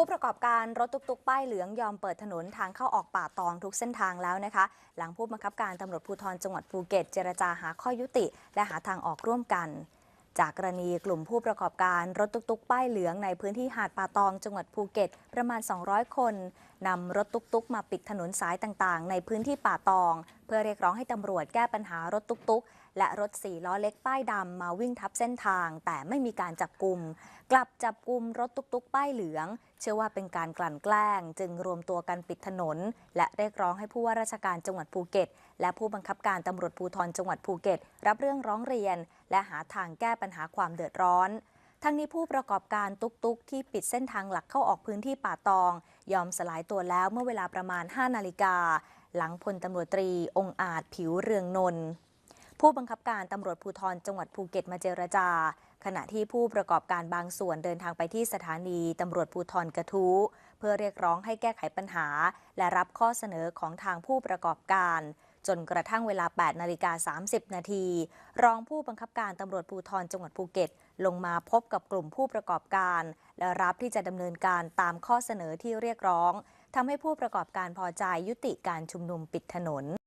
ผู้ประกอบการรถตุกๆ ป้ายเหลืองยอมเปิดถนนทางเข้าออกป่าตองทุกเส้นทางแล้วนะคะ หลังผู้บังคับการตำรวจภูธรจังหวัดภูเก็ต เจรจาหาข้อยุติ และหาทางออกร่วมกัน จากกรณีกลุ่มผู้ประกอบการรถตุ๊กๆ ป้ายเหลืองในพื้นที่หาดป่าตองจังหวัดภูเก็ต ประมาณ 200 คนนำรถตุ๊กๆ มาปิดถนนสายต่างๆ ในพื้นที่ป่าตอง เพื่อเรียกร้องให้ตำรวจแก้ปัญหารถตุ๊กๆ และรถสี่ล้อเล็กป้ายดำมาวิ่งทับเส้นทาง แต่ไม่มีการจับกลุ่มกลับจับกลุ่มรถตุ๊กๆ ป้ายเหลือง เชื่อว่าเป็นการกลั่นแกล้ง จึงรวมตัวกันปิดถนน และเรียกร้องให้ผู้ว่าราชการจังหวัดภูเก็ต และผู้บังคับการตำรวจภูธรจังหวัดภูเก็ต รับเรื่องร้องเรียน และหาทางแก้ปัญหาความเดือดร้อน ทั้งนี้ผู้ประกอบการตุกๆที่ปิดเส้นทางหลักเข้าออกพื้นที่ป่าตอง ยอมสลายตัวแล้วเมื่อเวลาประมาณ 5 นาฬิกา หลังพลตำรวจตรี องอาจผิวเรืองนนท์ผู้บังคับการตำรวจภูธรจังหวัดภูเก็ตมาเจรจา ขณะที่ผู้ประกอบการบางส่วนเดินทางไปที่สถานีตำรวจภูธรกระทู้เพื่อเรียกร้องให้แก้ไขปัญหา และรับข้อเสนอของทางผู้ประกอบการ จนกระทั่งเวลา 8 นาฬิกา 30 นาที รองผู้บังคับการตำรวจภูธรจังหวัดภูเก็ต ลงมาพบกับกลุ่มผู้ประกอบการ และรับที่จะดำเนินการตามข้อเสนอที่เรียกร้องทำให้ผู้ประกอบการพอใจยุติการชุมนุมปิดถนน